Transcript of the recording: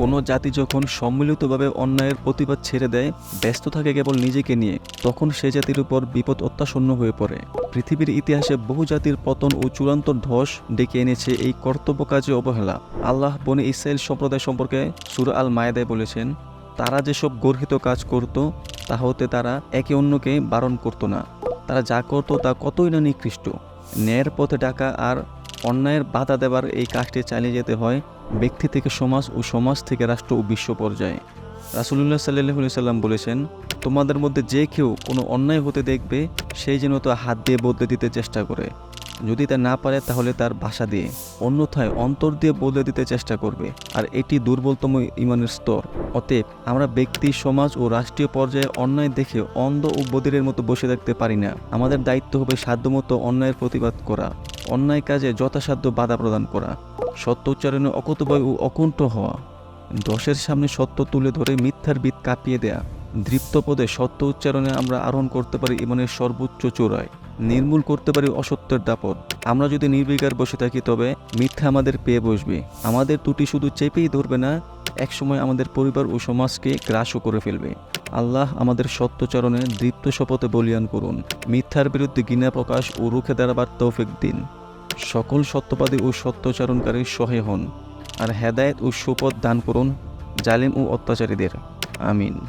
কোনো জাতি যখন সম্মিলিতভাবে অন্যায়ের প্রতিবাদ ছেড়ে দেয়, ব্যস্ত থাকে কেবল নিজেকে নিয়ে, তখন সে জাতির উপর বিপদ অত্যাসন্ন হয়ে পড়ে। পৃথিবীর ইতিহাসে বহু জাতির পতন ও চূড়ান্ত ধস ডেকে এনেছে এই কর্তব্য কাজে অবহেলা। আল্লাহ বনে ইসরায়েল সম্প্রদায় সম্পর্কে সুর আল মায়েদায় বলেছেন, তারা যেসব গর্হিত কাজ করত, তা হতে তারা একে অন্যকে বারণ করত না। তারা যা করত তা কতই না নিকৃষ্ট। ন্যায়ের পথে ডাকা আর অন্যায়ের বাধা দেবার এই কাজটি চালিয়ে যেতে হয় ব্যক্তি থেকে সমাজ ও সমাজ থেকে রাষ্ট্র ও বিশ্ব পর্যায়ে। রাসুলুল্লাহ সাল্লাহ সাল্লাম বলেছেন, তোমাদের মধ্যে যে কেউ কোনো অন্যায় হতে দেখবে সেই যেন তা হাত দিয়ে বদলে দিতে চেষ্টা করে। যদি তা না পারে, তাহলে তার ভাষা দিয়ে, অন্যথায় অন্তর দিয়ে বদলে দিতে চেষ্টা করবে। আর এটি দুর্বলতম ইমানের স্তর। অতএব, আমরা ব্যক্তি, সমাজ ও রাষ্ট্রীয় পর্যায়ে অন্যায় দেখে অন্ধ ও বদিরের মতো বসে থাকতে পারি না। আমাদের দায়িত্ব হবে সাধ্যমতো অন্যায়ের প্রতিবাদ করা, অন্যায় কাজে যথাসাধ্য বাধা প্রদান করা। সত্য উচ্চারণে অকুতভয় ও অকুণ্ঠ হওয়া। দশের সামনে সত্য তুলে ধরে মিথ্যার বিদ কাঁপিয়ে দেয়া। দৃপ্ত পদে সত্য উচ্চারণে আমরা আরোহণ করতে পারি ইমানের সর্বোচ্চ চূড়ায়। নির্মূল করতে পারি অসত্যের দাপট। আমরা যদি নির্বিকার বসে থাকি তবে মিথ্যা আমাদের পেয়ে বসবে। আমাদের ত্রুটি শুধু চেপেই ধরবে না, একসময় আমাদের পরিবার ও সমাজকে গ্রাসও করে ফেলবে। আল্লাহ আমাদের সত্যচরণে দৃপ্ত শপথে বলিয়ান করুন। মিথ্যার বিরুদ্ধে ঘৃণা প্রকাশ ও রুখে দাঁড়াবার তৌফিক দিন। সকল সত্যবাদী ও সত্যচারণকারী সহে হন আর হেদায়েত ও সুপথ দান করুন জালিম ও অত্যাচারীদের। আমিন।